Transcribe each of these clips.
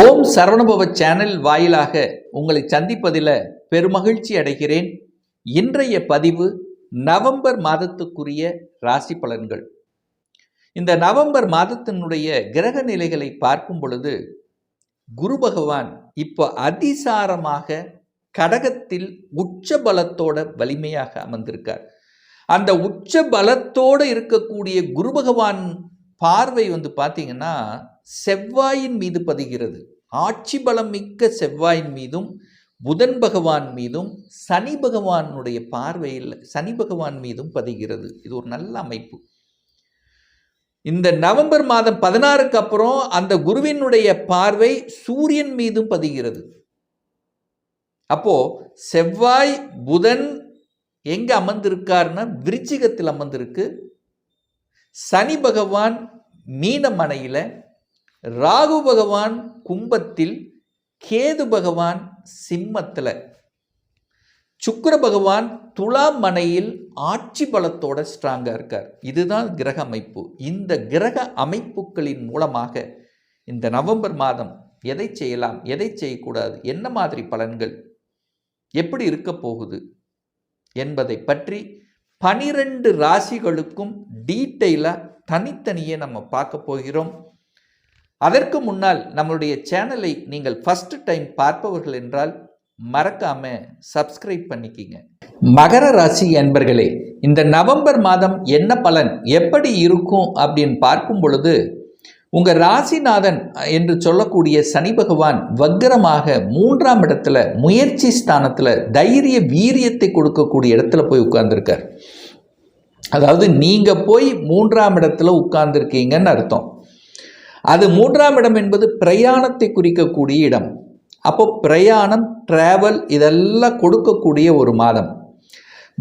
ஓம் Saravanabhava channel வாயிலாக உங்களை சந்திப்பதில் பெருமகிழ்ச்சி அடைகிறேன். இன்றைய பதிவு நவம்பர் மாதத்துக்குரிய ராசி பலன்கள். இந்த நவம்பர் மாதத்தினுடைய கிரக நிலைகளை பார்க்கும் பொழுது குரு பகவான் இப்போ அதிசாரமாக கடகத்தில் உச்ச பலத்தோட வலிமையாக அமர்ந்திருக்கார். அந்த உச்ச பலத்தோடு இருக்கக்கூடிய குரு பகவான் பார்வை வந்து பார்த்தீங்கன்னா செவ்வாயின் மீது பதிகிறது. ஆட்சி பலம் மிக்க செவ்வாயின் மீதும் புதன் பகவான் மீதும் சனி பகவானுடைய பார்வையில் சனி பகவான் மீதும் பதிகிறது. இது ஒரு நல்ல அமைப்பு. இந்த நவம்பர் மாதம் பதினாறுக்கு அப்புறம் அந்த குருவினுடைய பார்வை சூரியன் மீதும் பதிகிறது. அப்போ செவ்வாய் புதன் எங்க அமர்ந்திருக்காருன்னா விருச்சிகத்தில் அமர்ந்திருக்கு. சனி பகவான் மீனமனையில் ராகு பகவான் கும்பத்தில் கேது பகவான் சிம்மத்தில். சுக்கர பகவான் துலாம் மனையில் ஆட்சி பலத்தோட ஸ்ட்ராங்காக இருக்கார். இதுதான் கிரக அமைப்பு. இந்த கிரக அமைப்புகளின் மூலமாக இந்த நவம்பர் மாதம் எதை செய்யலாம் எதை செய்யக்கூடாது என்ன மாதிரி பலன்கள் எப்படி இருக்க போகுது என்பதை பற்றி பனிரெண்டு ராசிகளுக்கும் டீட்டெயிலாக தனித்தனியே நம்ம பார்க்க போகிறோம். அதற்கு முன்னால் நம்மளுடைய சேனலை நீங்கள் ஃபஸ்ட்டு டைம் பார்ப்பவர்கள் என்றால் மறக்காம சப்ஸ்கிரைப் பண்ணிக்கிங்க. மகர ராசி என்பர்களே இந்த நவம்பர் மாதம் என்ன பலன் எப்படி இருக்கும் அப்படின்னு பார்க்கும் பொழுது உங்கள் ராசிநாதன் என்று சொல்லக்கூடிய சனி பகவான் வக்கரமாக மூன்றாம் இடத்துல முயற்சி ஸ்தானத்தில் தைரிய வீரியத்தை கொடுக்கக்கூடிய இடத்துல போய் உட்கார்ந்துருக்கார். அதாவது நீங்கள் போய் மூன்றாம் இடத்துல உட்கார்ந்துருக்கீங்கன்னு அர்த்தம். அது மூன்றாம் இடம் என்பது பிரயாணத்தை குறிக்கக்கூடிய இடம். அப்போ பிரயாணம் டிராவல் இதெல்லாம் கொடுக்கக்கூடிய ஒரு மாதம்.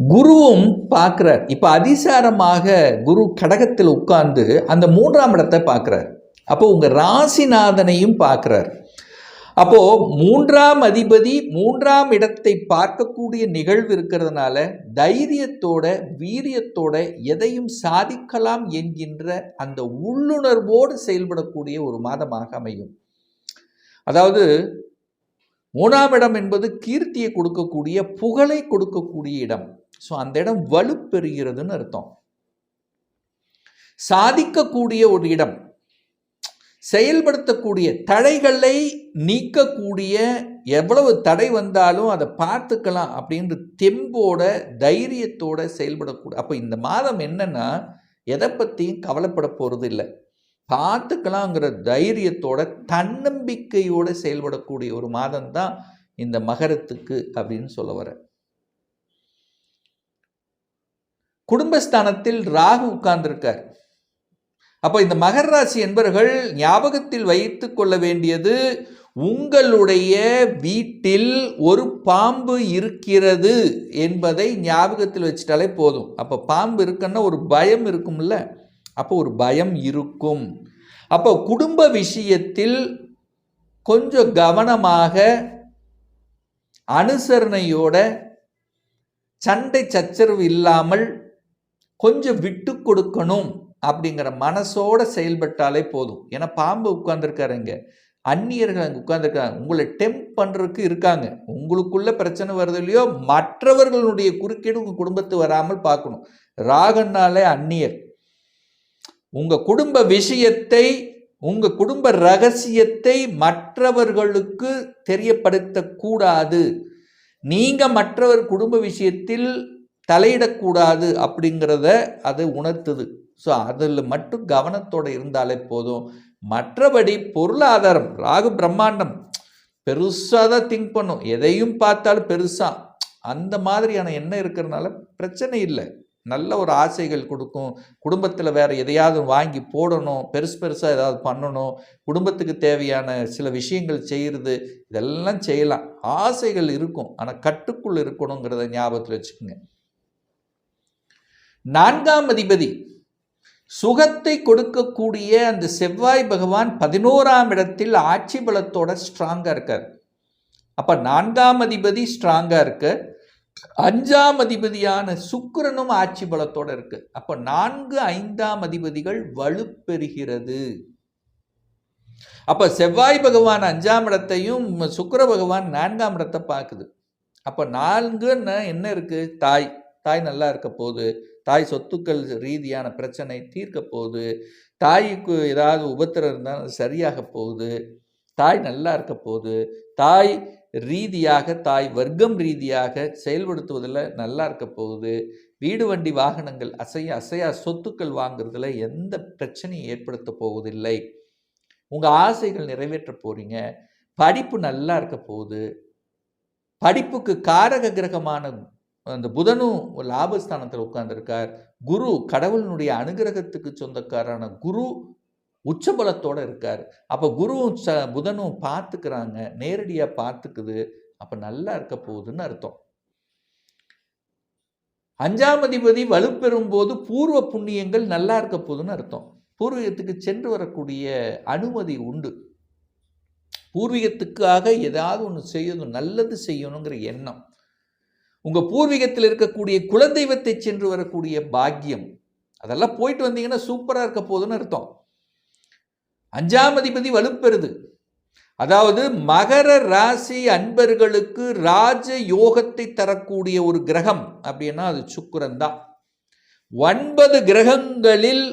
குருவும் பார்க்குறார். இப்போ அதிசாரமாக குரு கடகத்தில் உட்கார்ந்து அந்த மூன்றாம் இடத்தை பார்க்குறார். அப்போ உங்கள் ராசிநாதனையும் பார்க்குறார். அப்போ மூன்றாம் அதிபதி மூன்றாம் இடத்தை பார்க்கக்கூடிய நிகழ்வு இருக்கிறதுனால தைரியத்தோட வீரியத்தோட எதையும் சாதிக்கலாம் என்கின்ற அந்த உள்ளுணர்வோடு செயல்படக்கூடிய ஒரு மாதமாக அமையும். அதாவது மூணாம் இடம் என்பது கீர்த்தியை கொடுக்கக்கூடிய புகழை கொடுக்கக்கூடிய இடம். ஸோ அந்த இடம் வலுப்பெறுகிறதுன்னு அர்த்தம். சாதிக்கக்கூடிய ஒரு இடம். செயல்படுத்தக்கூடிய தடைகளை நீக்கக்கூடிய எவ்வளவு தடை வந்தாலும் அதை பார்த்துக்கலாம் அப்படின்ற தெம்போட தைரியத்தோட செயல்படக்கூட அப்போ இந்த மாதம் என்னென்னா எதை பற்றியும் கவலைப்பட போகிறது இல்லை. பார்த்துக்கலாங்கிற தைரியத்தோட தன்னம்பிக்கையோடு செயல்படக்கூடிய ஒரு மாதம் தான் இந்த மகரத்துக்கு அப்படின்னு சொல்ல வர குடும்பஸ்தானத்தில் ராகு உட்கார்ந்துருக்கார். அப்போ இந்த மகர ராசி என்பர்கள் ஞாபகத்தில் வைத்து கொள்ள வேண்டியது உங்களுடைய வீட்டில் ஒரு பாம்பு இருக்கிறது என்பதை ஞாபகத்தில் வச்சுட்டாலே போதும். அப்போ பாம்பு இருக்குன்னா ஒரு பயம் இருக்கும்ல. அப்போ ஒரு பயம் இருக்கும். அப்போ குடும்ப விஷயத்தில் கொஞ்சம் கவனமாக அனுசரணையோட சண்டை சச்சரவு இல்லாமல் கொஞ்சம் விட்டு கொடுக்கணும். அப்படிங்கிற மனசோட செயல்பட்டாலே போதும். ஏன்னா பாம்பு உட்கார்ந்துருக்காரு இங்கே. அந்நியர்கள் அங்கே உட்கார்ந்துருக்காங்க. உங்களை டெம்ப் பண்ணுறதுக்கு இருக்காங்க. உங்களுக்குள்ள பிரச்சனை வருது இல்லையோ மற்றவர்களுடைய குறுக்கீடு உங்கள் குடும்பத்து வராமல் பார்க்கணும். ராகன்னாலே அந்நியர். உங்கள் குடும்ப விஷயத்தை உங்கள் குடும்ப ரகசியத்தை மற்றவர்களுக்கு தெரியப்படுத்தக்கூடாது. நீங்கள் மற்றவர் குடும்ப விஷயத்தில் தலையிடக்கூடாது அப்படிங்கிறத அது உணர்த்துது. ஸோ அதில் மட்டும் கவனத்தோடு இருந்தாலே போதும். மற்றபடி பொருளாதாரம் ராகு பிரம்மாண்டம் பெருசாக தான் திங்க் பண்ணும். எதையும் பார்த்தாலும் பெருசாக அந்த மாதிரியான எண்ணம் இருக்கிறதுனால பிரச்சனை இல்லை. நல்ல ஒரு ஆசைகள் கொடுக்கும். குடும்பத்தில் வேறு எதையாவது வாங்கி போடணும். பெருசு பெருசாக ஏதாவது பண்ணணும். குடும்பத்துக்கு தேவையான சில விஷயங்கள் செய்கிறது இதெல்லாம் செய்யலாம். ஆசைகள் இருக்கும். ஆனால் கட்டுக்குள் இருக்கணுங்கிறத ஞாபகத்தில் வச்சுக்கோங்க. நான்காம் அதிபதி சுகத்தை கொடுக்கக்கூடிய அந்த செவ்வாய் பகவான் பதினோராம் இடத்தில் ஆட்சி பலத்தோட ஸ்ட்ராங்காக இருக்கார். அப்போ நான்காம் அதிபதி ஸ்ட்ராங்காக இருக்கு. அஞ்சாம் அதிபதியான சுக்கரனும் ஆட்சி பலத்தோட இருக்கு. அப்போ நான்கு ஐந்தாம் அதிபதிகள் வலுப்பெறுகிறது. அப்போ செவ்வாய் பகவான் அஞ்சாம் இடத்தையும் சுக்கர பகவான் நான்காம் இடத்தை பார்க்குது. அப்போ நான்குன்னு என்ன இருக்கு? தாய். தாய் நல்லா இருக்க போகுது. தாய் சொத்துக்கள் ரீதியான பிரச்சனை தீர்க்க போகுது. தாய்க்கு ஏதாவது உபத்திரம் இருந்தால் அது சரியாக போகுது. தாய் நல்லா இருக்க போகுது. தாய் ரீதியாக தாய் வர்க்கம் ரீதியாக செயல்படுத்துவதில் நல்லா இருக்க போகுது. வீடு வண்டி வாகனங்கள் அசைய அசையா சொத்துக்கள் வாங்குறதுல எந்த பிரச்சனையும் ஏற்படுத்த போவதில்லை. உங்கள் ஆசைகள் நிறைவேற்ற போறீங்க. படிப்பு நல்லா இருக்க போகுது. படிப்புக்கு காரக கிரகமான அந்த புதனும் லாபஸ்தானத்தில் உட்கார்ந்துருக்கார். குரு கடவுளினுடைய அனுகிரகத்துக்கு சொந்தக்காரான குரு உச்சபலத்தோடு இருக்கார். அப்போ குருவும் ச புதனும் பார்த்துக்கிறாங்க நேரடியாக பார்த்துக்குது. அப்போ நல்லா இருக்க போகுதுன்னு அர்த்தம். அஞ்சாம் அதிபதி வலுப்பெறும் போது பூர்வ புண்ணியங்கள் நல்லா இருக்க போகுதுன்னு அர்த்தம். பூர்வீகத்துக்கு சென்று வரக்கூடிய அனுமதி உண்டு. பூர்வீகத்துக்காக ஏதாவது ஒன்று செய்யணும் நல்லது செய்யணுங்கிற எண்ணம். உங்கள் பூர்வீகத்தில் இருக்கக்கூடிய குலதெய்வத்தை சென்று வரக்கூடிய பாக்கியம். அதெல்லாம் போயிட்டு வந்தீங்கன்னா சூப்பராக இருக்க போகுதுன்னு அர்த்தம். அஞ்சாம் அதிபதி வலுப்பெறுது. அதாவது மகர ராசி அன்பர்களுக்கு ராஜ யோகத்தை தரக்கூடிய ஒரு கிரகம் அப்படின்னா அது சுக்கரன் தான். ஒன்பது கிரகங்களில்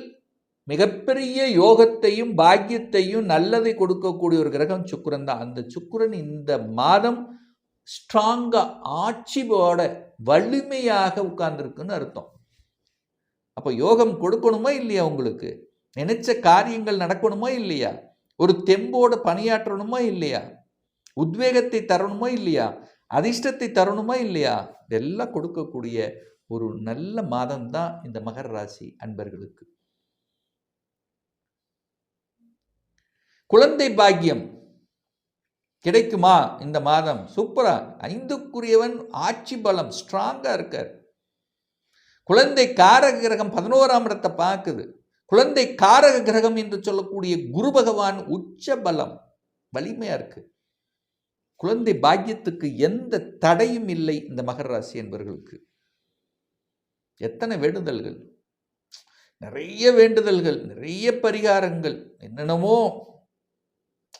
மிகப்பெரிய யோகத்தையும் பாக்கியத்தையும் நல்லதை கொடுக்கக்கூடிய ஒரு கிரகம் சுக்கிரன் தான். அந்த சுக்கிரன் இந்த மாதம் ஸ்ட்ராங்காக ஆட்சியோட வலிமையாக உட்கார்ந்துருக்குன்னு அர்த்தம். அப்போ யோகம் கொடுக்கணுமா இல்லையா உங்களுக்கு? நினைச்ச காரியங்கள் நடக்கணுமா இல்லையா? ஒரு தெம்போட பணியாற்றணுமா இல்லையா? உத்வேகத்தை தரணுமா இல்லையா? அதிர்ஷ்டத்தை தரணுமா இல்லையா? இதெல்லாம் கொடுக்கக்கூடிய ஒரு நல்ல மாதம் தான் இந்த மகர ராசி அன்பர்களுக்கு. குழந்தை பாக்கியம். கிடைக்குமா இந்த மாதம்? சூப்பரா. ஐந்துக்குரியவன் ஆட்சி பலம் ஸ்ட்ராங்கா இருக்கார். குழந்தை காரக கிரகம் பதினோராம் இடத்தை பார்க்குது. குழந்தை காரக கிரகம் என்று சொல்லக்கூடிய குரு பகவான் உச்ச பலம் வலிமையா இருக்கு. குழந்தை பாக்கியத்துக்கு எந்த தடையும் இல்லை இந்த மகர ராசி என்பவர்களுக்கு எத்தனை வேண்டுதல்கள்? நிறைய வேண்டுதல்கள் நிறைய பரிகாரங்கள் என்னென்னமோ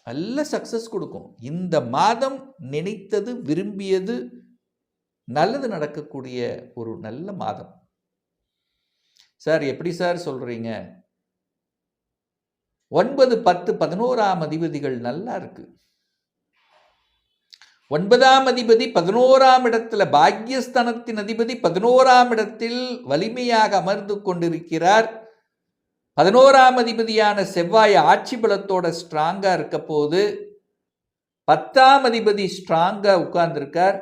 நல்ல சக்ஸஸ் கொடுக்கும். இந்த மாதம் நினைத்தது விரும்பியது நல்லது நடக்கக்கூடிய ஒரு நல்ல மாதம். சார் எப்படி சார் சொல்கிறீங்க ஒன்பது பத்து பதினோராம் அதிபதிகள் நல்லா இருக்கு. ஒன்பதாம் அதிபதி பதினோராம் இடத்துல பாக்யஸ்தானத்தின் அதிபதி பதினோராம் இடத்தில் வலிமையாக அமர்ந்து கொண்டிருக்கிறார். பதினோராம் அதிபதியான செவ்வாய் ஆட்சி பலத்தோட ஸ்ட்ராங்காக இருக்க போது பத்தாம் அதிபதி ஸ்ட்ராங்காக உட்கார்ந்துருக்கார்.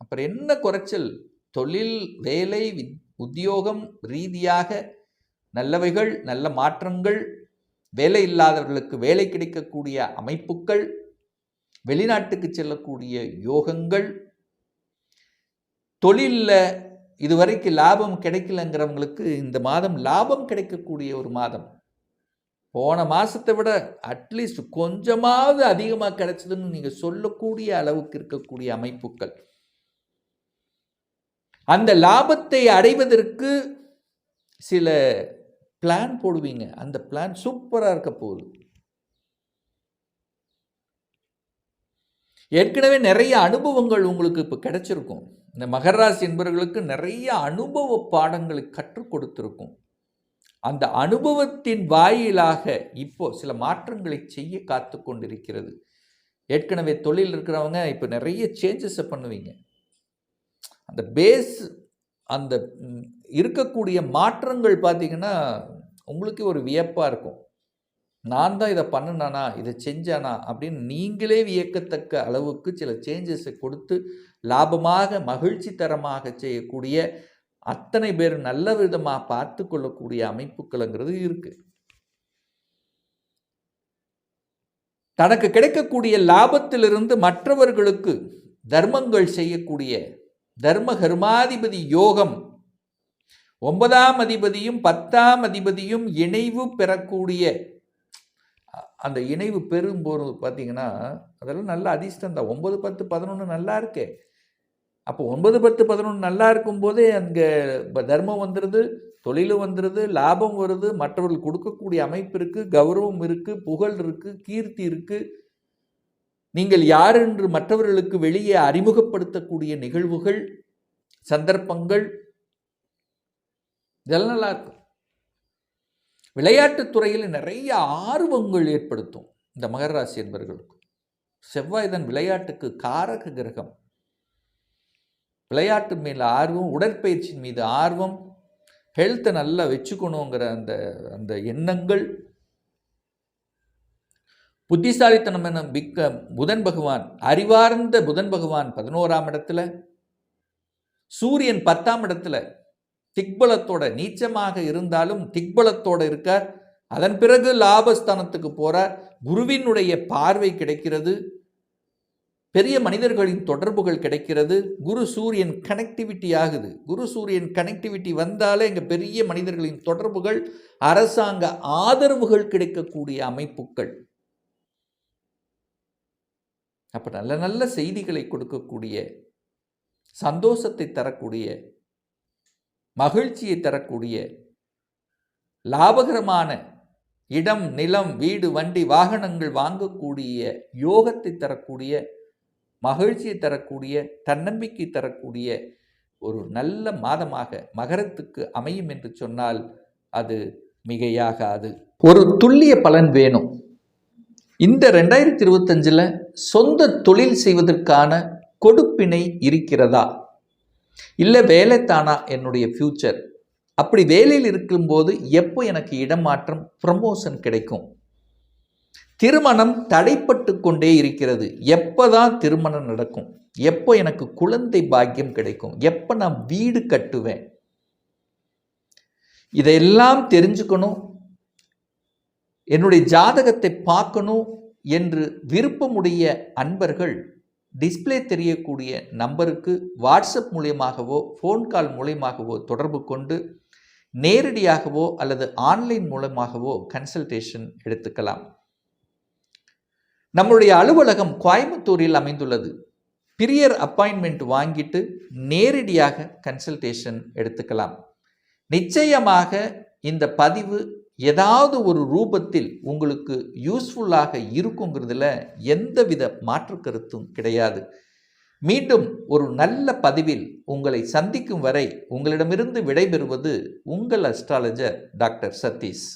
அப்புறம் என்ன குறைச்சல்? தொழில் வேலை உத்தியோகம் ரீதியாக நல்லவைகள் நல்ல மாற்றங்கள் வேலை இல்லாதவர்களுக்கு வேலை கிடைக்கக்கூடிய அமைப்புகள் வெளிநாட்டுக்கு செல்லக்கூடிய யோகங்கள் தொழிலில் இதுவரைக்கும் லாபம் கிடைக்கலங்கிறவங்களுக்கு இந்த மாதம் லாபம் கிடைக்கக்கூடிய ஒரு மாதம். போன மாதத்தை விட அட்லீஸ்ட் கொஞ்சமாவது அதிகமாக கிடைச்சதுன்னு நீங்கள் சொல்லக்கூடிய அளவுக்கு இருக்கக்கூடிய அமைப்புகள். அந்த லாபத்தை அடைவதற்கு சில பிளான் போடுவீங்க. அந்த பிளான் சூப்பராக இருக்க போகுது. ஏற்கனவே நிறைய அனுபவங்கள் உங்களுக்கு இப்போ கிடைச்சிருக்கும். இந்த மகராசி என்பவர்களுக்கு நிறைய அனுபவ பாடங்களை கற்றுக் கொடுத்துருக்கும். அந்த அனுபவத்தின் வாயிலாக இப்போ சில மாற்றங்களை செய்ய காத்து கொண்டிருக்கிறது. ஏற்கனவே தொழில் இருக்கிறவங்க இப்போ நிறைய சேஞ்சஸை பண்ணுவீங்க. அந்த பேஸ் அந்த இருக்கக்கூடிய மாற்றங்கள் பார்த்திங்கன்னா உங்களுக்கு ஒரு வியப்பாக இருக்கும். நான் தான் இதை பண்ணினானா இதை செஞ்சானா அப்படின்னு நீங்களே வியக்கத்தக்க அளவுக்கு சில சேஞ்சஸை கொடுத்து லாபமாக மகிழ்ச்சி தரமாக செய்யக்கூடிய அத்தனை பேர் நல்ல விதமாக பார்த்து கொள்ளக்கூடிய அமைப்புகள்ங்கிறது இருக்கு. தனக்கு கிடைக்கக்கூடிய லாபத்திலிருந்து மற்றவர்களுக்கு தர்மங்கள் செய்யக்கூடிய தர்ம கர்மாதிபதி யோகம் ஒன்பதாம் அதிபதியும் பத்தாம் அதிபதியும் இணைவு பெறக்கூடிய அந்த இணைவு பெறும்போது பார்த்தீங்கன்னா அதெல்லாம் நல்ல அதிர்ஷ்டம் தான். ஒன்பது பத்து பதினொன்று நல்லா இருக்கே. அப்போ ஒன்பது பத்து பதினொன்று நல்லா இருக்கும்போதே அங்கே தர்மம் வந்துடுது தொழிலும் வந்துடுது லாபம் வருது மற்றவர்கள் கொடுக்கக்கூடிய அமைப்பு இருக்குது கௌரவம் இருக்குது புகழ் இருக்குது கீர்த்தி இருக்குது நீங்கள் யார் என்று மற்றவர்களுக்கு வெளியே அறிமுகப்படுத்தக்கூடிய நிகழ்வுகள் சந்தர்ப்பங்கள் இதெல்லாம் நல்லா இருக்கும். விளையாட்டுத்துறையில் நிறைய ஆர்வங்கள் ஏற்படுத்தும் இந்த மகர ராசி என்பவர்களுக்கு செவ்வாய் தன் விளையாட்டுக்கு காரக கிரகம். விளையாட்டு மேல் ஆர்வம் உடற்பயிற்சியின் மீது ஆர்வம் ஹெல்த்தை நல்லா வச்சுக்கணுங்கிற அந்த அந்த எண்ணங்கள். புத்திசாலித்தனம் என மிக்க புதன் பகவான் அறிவார்ந்த புதன் பகவான் பதினோராம் இடத்துல சூரியன் பத்தாம் இடத்துல திக்பலத்தோட நீச்சமாக இருந்தாலும் திக்பலத்தோட இருக்கார். அதன் பிறகு லாபஸ்தானத்துக்கு போறார். குருவினுடைய பார்வை கிடைக்கிறது. பெரிய மனிதர்களின் தொடர்புகள் கிடைக்கிறது. குரு சூரியன் கனெக்டிவிட்டி ஆகுது. குரு சூரியன் கனெக்டிவிட்டி வந்தாலே இங்கே பெரிய மனிதர்களின் தொடர்புகள் அரசாங்க ஆதரவுகள் கிடைக்கக்கூடிய அமைப்புகள். அப்போ நல்ல நல்ல செய்திகளை கொடுக்கக்கூடிய சந்தோஷத்தை தரக்கூடிய மகிழ்ச்சியை தரக்கூடிய லாபகரமான இடம் நிலம் வீடு வண்டி வாகனங்கள் வாங்கக்கூடிய யோகத்தை தரக்கூடிய மகிழ்ச்சியை தரக்கூடிய தன்னம்பிக்கை தரக்கூடிய ஒரு நல்ல மாதமாக மகரத்துக்கு அமையும் என்று சொன்னால் அது மிகையாகாது. ஒரு துல்லிய பலன் வேணும். இந்த ரெண்டாயிரத்தி இருபத்தஞ்சில் சொந்த தொழில் செய்வதற்கான கொடுப்பினை இருக்கிறதா? இல்லை வேலை தானா என்னுடைய ஃப்யூச்சர் அப்படி வேலையில் இருக்கும்போது எப்போ எனக்கு இடமாற்றம் ப்ரமோஷன் கிடைக்கும்? திருமணம் தடைப்பட்டு கொண்டே இருக்கிறது. எப்போதான் திருமணம் நடக்கும்? எப்போ எனக்கு குழந்தை பாக்கியம் கிடைக்கும்? எப்போ நான் வீடு கட்டுவேன்? இதையெல்லாம் தெரிஞ்சுக்கணும். என்னுடைய ஜாதகத்தை பார்க்கணும் என்று விருப்பமுடைய அன்பர்கள் டிஸ்ப்ளே தெரியக்கூடிய நம்பருக்கு வாட்ஸ்அப் மூலியமாகவோ ஃபோன் கால் மூலியமாகவோ தொடர்பு கொண்டு நேரடியாகவோ அல்லது ஆன்லைன் மூலமாகவோ கன்சல்டேஷன் எடுத்துக்கலாம். நம்மளுடைய அலுவலகம் கோயம்புத்தூரில் அமைந்துள்ளது. பிரியர் அப்பாயின்மெண்ட் வாங்கிட்டு நேரடியாக கன்சல்டேஷன் எடுத்துக்கலாம். நிச்சயமாக இந்த பதிவு ஏதாவது ஒரு ரூபத்தில் உங்களுக்கு யூஸ்ஃபுல்லாக இருக்குங்கிறதுல எந்தவித மாற்று கருத்தும் கிடையாது. மீண்டும் ஒரு நல்ல பதிவில் உங்களை சந்திக்கும் வரை உங்களிடமிருந்து விடைபெறுவது உங்கள் அஸ்ட்ராலஜர் டாக்டர் சதீஷ்.